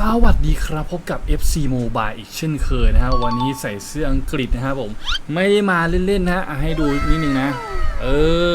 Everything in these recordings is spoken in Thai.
สวัสดีครับพบกับ FC Mobile อีกเช่นเคยนะฮะวันนี้ใส่เสื้ออังกฤษนะครับผม ไม่ได้มาเล่นๆนะฮะให้ดูนิดนึงนะ เอ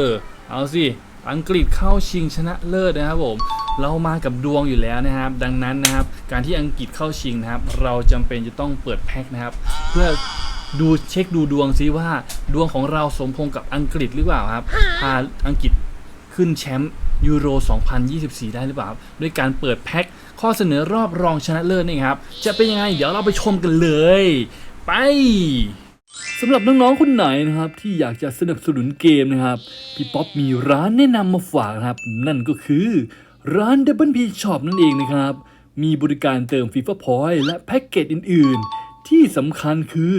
อ เอาสิ อังกฤษเข้าชิงชนะเลิศนะครับผม เรามากับดวงอยู่แล้วนะครับ ดังนั้นนะครับ การที่อังกฤษเข้าชิงนะครับ เราจำเป็นจะต้องเปิดแพ็คนะครับ เพื่อดูเช็คดูดวงซิว่าดวงของเราสมพงกับอังกฤษหรือเปล่าครับพาอังกฤษขึ้นแชมป์ ยูโร 2024 ได้หรือเปล่า ด้วยการเปิดแพ็คข้อเสนอรอบรองชนะเลิศนี่ครับ จะเป็นยังไง เดี๋ยวเราไปชมกันเลย ไปสำหรับน้องๆ คนไหนนะครับที่อยากจะสนับสนุนเกมนะครับพี่ป๊อปมีร้านแนะนำมาฝากนะครับ นั่นก็คือร้าน Double P Shop นั่นเองนะครับ มีบริการเติม FIFA Point และแพ็กเกจอื่น ๆ ที่สำคัญคือ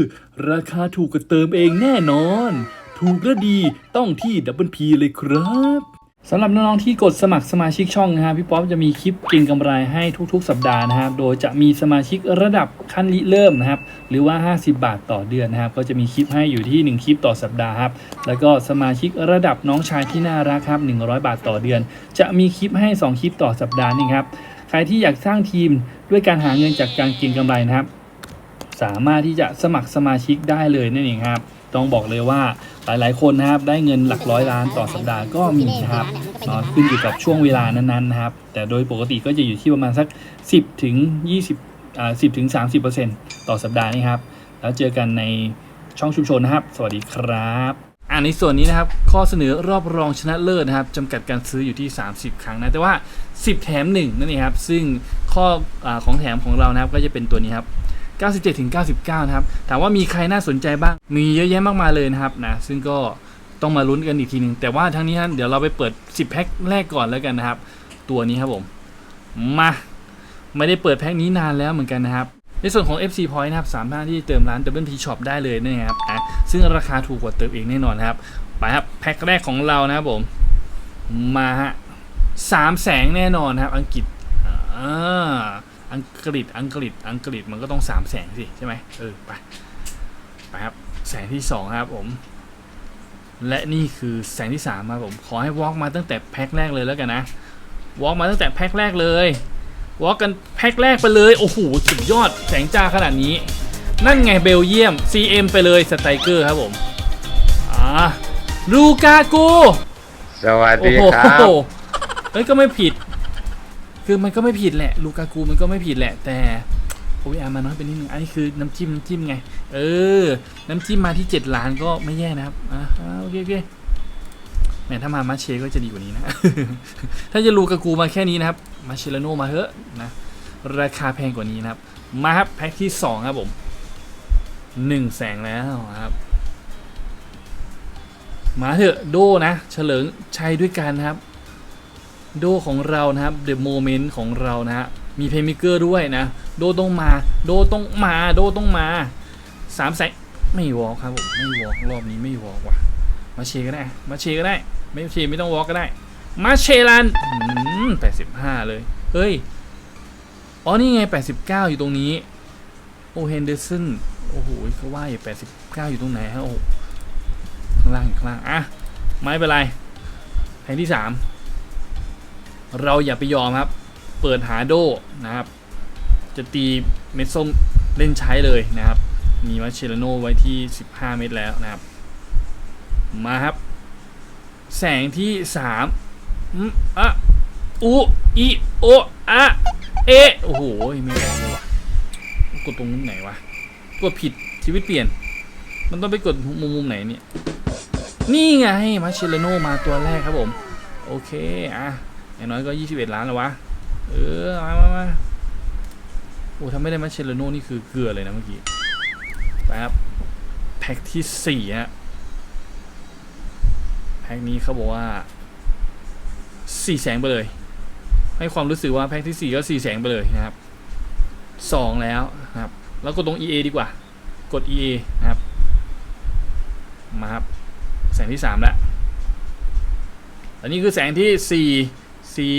ราคาถูกกว่าเติมเองแน่นอน ถูกและดีต้องที่ Double P เลยครับ สำหรับน้องๆที่กดสมัครสมาชิกช่องนะครับพี่ป๊อปจะมีคลิปเกินกำไรให้ทุกๆ สัปดาห์นะครับโดยจะมีสมาชิกระดับขั้นริเริ่มนะครับหรือว่า 50 บาทต่อเดือนนะครับก็จะมีคลิปให้อยู่ที่ 1 คลิปต่อสัปดาห์ครับแล้วก็สมาชิกระดับน้องชายที่น่ารักครับ100 บาทต่อเดือน จะมีคลิปให้ 2 คลิปต่อสัปดาห์นี่ครับใครที่อยากสร้างทีมด้วยการหาเงินจากการเกินกำไรนะครับ สามารถที่จะสมัครสมาชิกได้เลยนั่นเองครับต้องบอกเลยว่า หลายๆคนนะครับได้เงินหลักร้อยล้านต่อสัปดาห์ก็มีนะครับเนาะขึ้นอยู่กับช่วงเวลานั้นๆนะครับ แต่โดยปกติก็จะอยู่ที่ประมาณสัก 10ถึง20อ่า10ถึง30%ต่อสัปดาห์นี่ครับ แล้วเจอกันในช่องชุมชนนะครับ สวัสดีครับอ่าในส่วนนี้นะครับ ข้อเสนอรอบรองชนะเลิศนะครับจำกัดการซื้ออยู่ที่ 30 ครั้งนะแต่ว่า 10 แถม 1 นั่นเองครับ ซึ่งข้ออาของแถมของเรานะครับก็จะเป็นตัวนี้ครับ 97ถึง99 นะครับ ถามว่ามีใครน่าสนใจบ้าง มีเยอะแยะมากมายเลยนะครับนะ ซึ่งก็ต้องมาลุ้นกันอีกทีหนึ่งแต่ว่าทั้งนี้นะเดี๋ยวเราไปเปิด 10 แพ็คแรกก่อนแล้วกันนะครับ ตัวนี้ครับผม มา ไม่ได้เปิดแพ็คนี้นานแล้วเหมือนกันนะครับ ในส่วนของ FC Point นะครับ สามารถที่จะเติมร้าน Double P Shop ได้เลยนะครับนะซึ่งราคาถูกกว่าเติมเองแน่นอนนครับ ไปครับ แพ็คแรกของเรานะครับผม มาฮะสามแสงแน่นอนนครับ อังกฤษอ่า อังกฤษอังกฤษอังกฤษมันก็ต้องสามแสงสิใช่ไหมเออไปไปครับแสงที่สองครับผมและนี่คือแสงที่สามครับผมขอให้วอล์กมาตั้งแต่แพ็คแรกเลยแล้วกันนะวอล์กมาตั้งแต่แพ็คแรกเลยวอล์กกันแพ็คแรกไปเลยโอ้โหสุดยอดแสงจ้าขนาดนี้ นั่นไงเบลเยียม CM ไปเลยสไตรเกอร์ครับผมอ่าลูกากูสวัสโอ้ดีโหครับเฮ้ยก็ไม่ผิด คือมันก็ไม่ผิดแหละ ลูกากูมันก็ไม่ผิดแหละ แต่โอ้ยอามาน้อยไปนิดนึงอันนี้คือน้ำจิ้มน้ำจิ้มไง เออ น้ำจิ้มมาที่ 7 ล้านก็ไม่แย่นะครับอ่าโอเคโอเคแหมถ้ามามาเชก็จะดีกว่านี้นะ ถ้าจะลูกากูมาแค่นี้นะครับ มาเชลโนมาเถอะนะ ราคาแพงกว่านี้นะครับ มาครับแพ็คที่ 2 ครับผมหนึ่งแสงแล้วครับ มาเถอะโดนะ เฉลิงชัยด้วยกันนะครับ โดของเรานะครับเดอะโมเมนต์ของเรานะฮะมีเพลย์มิเกอร์ด้วยนะ โดต้องมา โดต้องมา โดต้องมาสามแสงไม่วอล์กครับผมไม่วอล์กรอบนี้ไม่วอล์กว่ะ มาเชก็ได้ มาเชก็ได้ ไม่เชไม่ต้องวอล์กก็ได้ มาเชลันแปดสิบห้าเลย เฮ้ย อ๋อนี่ไงแปดสิบเก้าอยู่ตรงนี้ โอเฮนเดอร์สันโอ้โหเขาว่าอยู่แปดสิบเก้าอยู่ตรงไหนฮะโอ้ข้างล่างข้างล่าง อะ ไม่เป็นไรแผงที่สาม เราอย่าไปยอมครับ เปิดหาโดนะครับ จะตีเม็ดส้มเล่นใช้เลยนะครับ มีวัชเชลโนไว้ที่ 15 เม็ดแล้วนะครับ มาครับ แสงที่3อืมอะอูอีโออะเอโอ้โห ไม่ออกเลยว่ะ กดตรงมุมไหนวะ กดผิดชีวิตเปลี่ยน มันต้องไปกดมุมมุมไหนเนี่ย นี่ไงมาเชลโนมาตัวแรกครับผม โอเค อะ อย่างน้อยก็ 21 ล้านแล้ววะ เออมามามาโอ้ถ้าไม่ได้มาเชลโน่นี่คือเกลือเลยนะเมื่อกี้ ไปครับ แพ็คที่สี่ฮะ แพ็คนี้เขาบอกว่าสี่แสงไปเลย ให้ความรู้สึกว่าแพ็คที่สี่ก็สี่แสงไปเลยนะครับสองแล้วนะครับ แล้วกดตรง EA ดีกว่า กด EA นะครับ มาครับ แสงที่สามแล้วอันนี้คือแสงที่สี่ สี่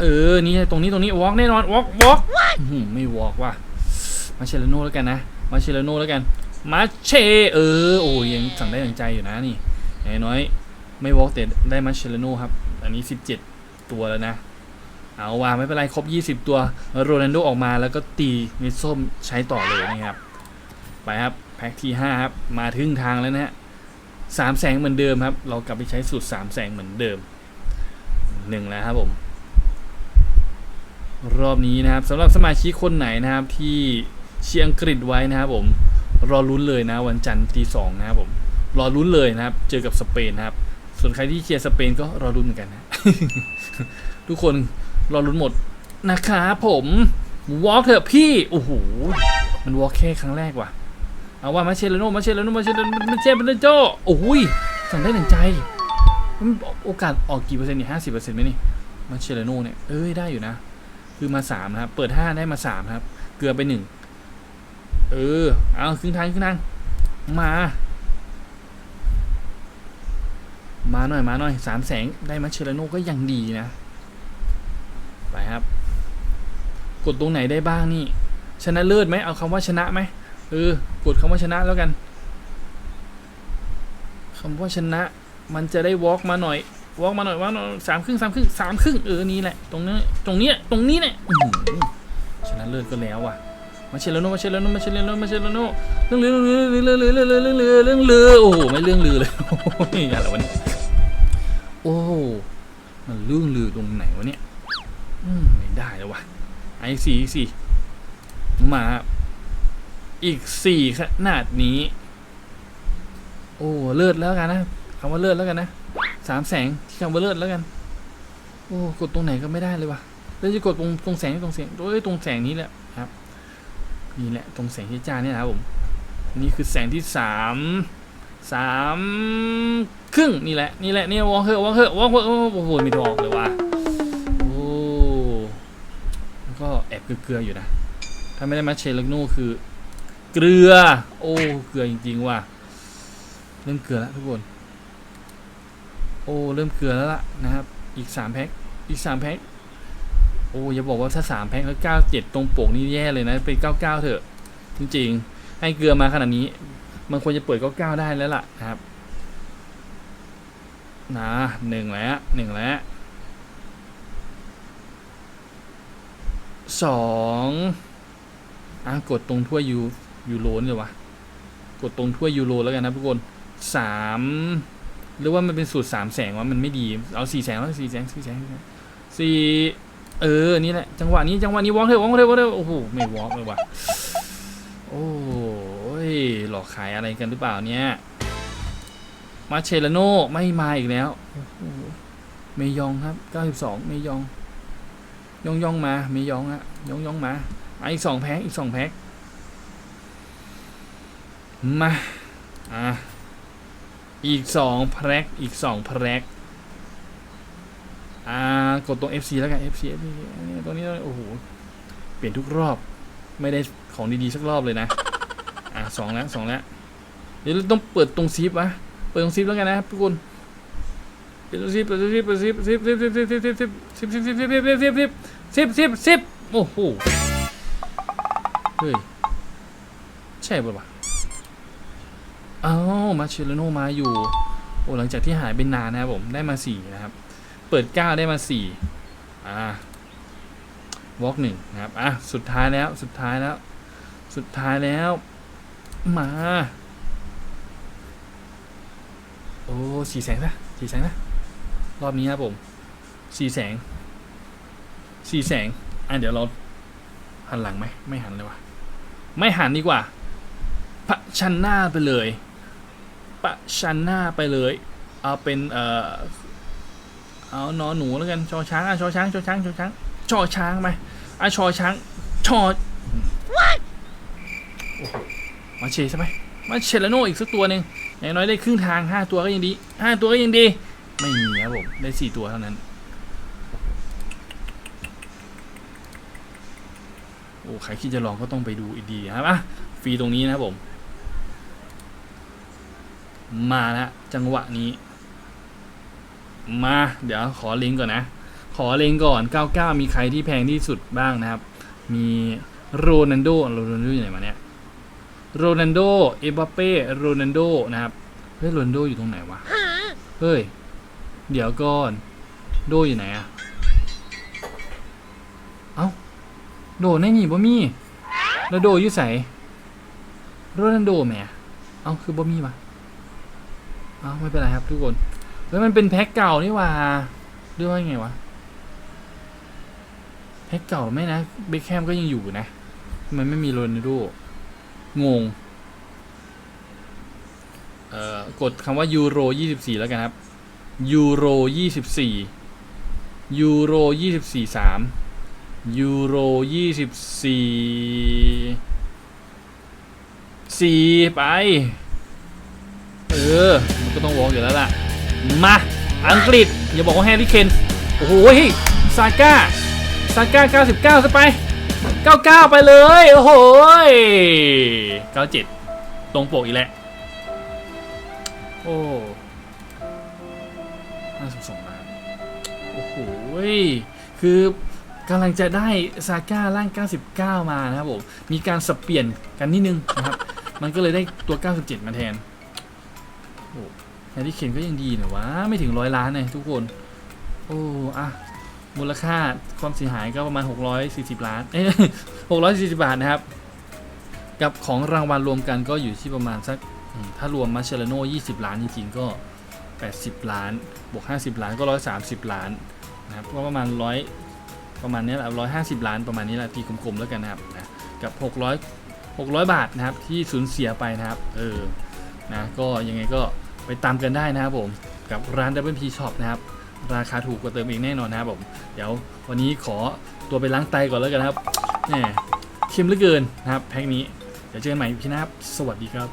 เออ นี่ตรงนี้ตรงนี้วอล์กแน่นอนวอล์กวอล์กไม่วอล์กว่ะมาเชลโน่แล้วกันนะ มาเชลโน่แล้วกัน มาเช เออ โอ้ยยังสั่งได้อย่างใจอยู่นะนี่อย่างน้อย ไม่วอล์กแต่ได้มาเชลโน่ครับ อันนี้ 17 ตัวแล้วนะ เอาว่าไม่เป็นไรครบ 20 ตัวโรนัลโดออกมาแล้วก็ตีเม็ดส้มใช้ต่อเลยนะครับ ไปครับ แพ็กที่ 5 ครับ มาถึงทางแล้วนะฮะ สามแสงเหมือนเดิมครับ เรากลับไปใช้สูตรสามแสงเหมือนเดิมหนึ่งแล้วครับผม รอบนี้นะครับสำหรับสมาชิกคนไหนนะครับ ที่เชียร์อังกฤษไว้นะครับ ผมรอลุ้นเลยนะ วันจันทร์ตีสองนะครับผม รอลุ้นเลยนะครับ เจอกับสเปนนะครับ ส่วนใครที่เชียร์สเปนก็รอลุ้นเหมือนกันนะ ทุกคนรอลุ้นหมดนะครับผมวอล์กเถอะพี่โอ้โหมันวอล์กแค่ครั้งแรกว่ะ เอาว่ามาเชลโนมาเชลโนมาเชลโนมาเชลโนโจโอ้ยสั่งได้หนึ่งใจมันโอกาสออกกี่เปอร์เซ็นต์เนี่ยห้าสิบเปอร์เซ็นต์ไหมนี่มาเชลโนเนี่ยเอ้ยได้อยู่นะ คือมาสามนะครับ เปิดห้าได้มาสามครับ เกือบไปหนึ่งเออ เอาครึ่งทางครึ่งทางมา มาหน่อยมาหน่อยสามแสงได้มาเชลโนก็ยังดีนะ ไปครับ กดตรงไหนได้บ้างนี่ ชนะเลิศไหมเอาคำว่าชนะไหม เออกดคำว่าชนะแล้วกันคำว่าชนะ มันจะได้วอล์กมาหน่อยวอล์กมาหน่อยวอล์กมาสามครึ่งสามครึ่งสามครึ่งเออนี่แหละตรงนี้ตรงนี้ตรงนี้เนี่ยอื้อหือชนะเลิศก็แล้วว่ะมาเชลโนมาเชลโนมาเชลโนมาเชลโนเรื่องลือเรื่องลือเรื่องลือเรื่องลือเรื่องเรื่องโอ้โหไม่เรื่องลือเลยอะไรวะเนี่ยโอ้มันเรื่องลือตรงไหนวะเนี่ยไม่ได้แล้ววะไอ้สี่สี่มา อีกสี่ขนาดนี้ โอ้เลิศแล้วกันนะคำว่าเลิศแล้วกันนะสามแสงที่คำว่าเลิศแล้วกัน โอ้กดตรงไหนก็ไม่ได้เลยวะแล้วจะกดตรงตรงแสงตรงแสงโอ้ยตรงแสงนี้แหละครับนี่แหละตรงแสงที่จ้าเนี่ยนะผมนี่คือแสงที่สามสามครึ่งนี่แหละนี่แหละนี่วอลเฮอร์วอลเฮอร์วอลเฮอร์โอ้โหมีตัวอกเลยว่ะโอ้แล้วก็แอบเกลืออยู่นะ ถ้าไม่ได้มาเชลโน่คือ เกลือ โอ้เกลือจริงๆว่ะเริ่มเกลือแล้วทุกคน โอ้เริ่มเกลือแล้วล่ะนะครับ อีกสามแพ็คอีกสามแพ็คโอ้อย่าบอกว่าถ้าสามแพ็คแล้วเก้าเจ็ดตรงปกนี่แย่เลยนะเป็นเก้าเก้าเถอะ จริงๆ ให้เกลือมาขนาดนี้ มันควรจะเปิดเก้าเก้าได้แล้วล่ะนะครับนะหนึ่งแล้วหนึ่งแล้วสองอะกดตรงถ้วยู ยูโรนี่เลยวะกดตรงถ้วยยูโรแล้วกันนะทุกคนสามหรือว่ามันเป็นสูตรสามแสงวะมันไม่ดี เอาสี่แสงแล้วสี่แสงสี่แสงสี่เออ นี่แหละ จังหวะนี้ จังหวะนี้วอล์กเถอะวอล์กเถอะวอล์กเถอะโอ้โห ไม่วอล์กเลยว่ะ โอ้ย หลอกขายอะไรกันหรือเปล่าเนี่ย มาเชลโนไม่มาอีกแล้ว เมยองครับ 92 เมยอง ยองยองมา เมยองอะยองยองมาอีกสองแพ็คอีกสองแพ็ค มา อะ อีกสองแพ็คอีกสองแพ็คอ่า กดตรง FC แล้วกัน FC FC เนี่ยตรงนี้โอ้โห เปลี่ยนทุกรอบ ไม่ได้ของดีๆ สักรอบเลยนะ อะสองแล้วสองแล้ว เดี๋ยวเราต้องเปิดตรงซิปวะเปิดตรงซิปแล้วกันนะทุกคนเปิดตรงซิปเปิดตรงซิปเปิดซิปซิปซิปซิปซิปซิปซิปซิปซิปซิปซิปซิปซิปซิปซิปซิปซิปโอ้โห เฮ้ย ใช่ป่ะวะ อ้าวมาเชลโนมาอยู่ โอ้หลังจากที่หายไปนานนะครับผมได้มาสี่นะครับ เปิดเก้าได้มาสี่อ่าวอล์กหนึ่งนะครับ อะ สุดท้ายแล้ว สุดท้ายแล้ว สุดท้ายแล้ว มา โอ้สี่แสงนะสี่แสงนะ รอบนี้ครับผมสี่แสงสี่แสง อะ เดี๋ยวเราหันหลังไหม ไม่หันเลยวะไม่หันดีกว่าปะชันหน้าไปเลย ปะชันหน้าไปเลย เอาเป็นเอ่อเอานอนหนูแล้วกันชอช้างอะชอช้างชอช้างชอช้างชอช้างไหมอะชอช้างชอโอ้โหมาเชใช่ไหมมาเชลโนอีกสักตัวหนึ่งอย่างน้อยได้ครึ่งทางห้าตัวก็ยังดีห้าตัวก็ยังดี ไม่มีครับผมได้สี่ตัวเท่านั้น โอ้ใครคิดจะลองก็ต้องไปดูอีกดีนะครับอะฟรีตรงนี้นะครับผม มาแล้วจังหวะนี้ มา เดี๋ยวขอลิงก์ก่อนนะ ขอเลงก์ก่อน 99 มีใครที่แพงที่สุดบ้างนะครับ มีโรนันโดโรนันโดอยู่ไหนมาเนี่ยโรนันโด เอบัปเป้โรนันโดนะครับ เฮ้ยโรนันโดอยู่ตรงไหนวะ เฮ้ย เดี๋ยวก่อน โดอยู่ไหนอะเอ้า โดในนี่บ่มี แล้วโดอยู่ใส่โรนัลโดแหมเอ้าคือบ่มีวะ อ้าไม่เป็นไรครับทุกคนเฮ้ยมันเป็นแพ็คเก่านี่ว่าเรียกว่าไงวะแพ็คเก่าไหม่นะเบคแฮมก็ยังอยู่นะทำไมไม่มีโรนัลโดงง เอ่อกดคำว่ายูโร24 แล้วกันครับยูโร24ยูโร24 3ยูโรยี่สิบสี่สี่ไป ออ มันก็ต้องวอลอยู่แล้วล่ะ มา อังกฤษ อย่าบอกว่าแฮร์รี่เคน โอ้โหซาก้า ซาก้า 99ซะไป 99 ไปเลย โอ้โห97 ตรงปกอีกแล้ว โอ้52ล้านโอ้โหคือกำลังจะได้ซาก้าร่าง 99 มานะครับผม มีการสับเปลี่ยนกันนิดนึงนะครับ มันก็เลยได้ตัว 97 มาแทน โอ้แฮร์รี่เคนก็ยังดีหน่อยวะไม่ถึงร้อยล้านเลยทุกคน โอ้อะมูลค่าความเสียหายก็ประมาณ 640 ล้านเอ้ย640 บาทนะครับ กับของรางวัลรวมกันก็อยู่ที่ประมาณสัก ถ้ารวมมาเชลโน่20 ล้านจริงๆก็ 80 ล้าน บวก 50 ล้านก็ 130 ล้านนะครับก็ประมาณร้อยประมาณนี้แหละร้อยห้าสิบล้านประมาณนี้แหละตีกลมๆแล้วกันนะครับนะกับหกร้อยหกร้อยบาทนะครับที่สูญเสียไปนะครับ เออ นะ ก็ยังไงก็ ไปตามกันได้นะครับผมกับร้าน Double P Shop นะครับ ราคาถูกกว่าเติมเองแน่นอนนะครับผม เดี๋ยววันนี้ขอตัวไปล้างไตก่อนแล้วกันนะครับแหมเค็มเหลือเกินนะครับ แพ็คนี้ เดี๋ยวเจอกันใหม่พี่นะครับ สวัสดีครับ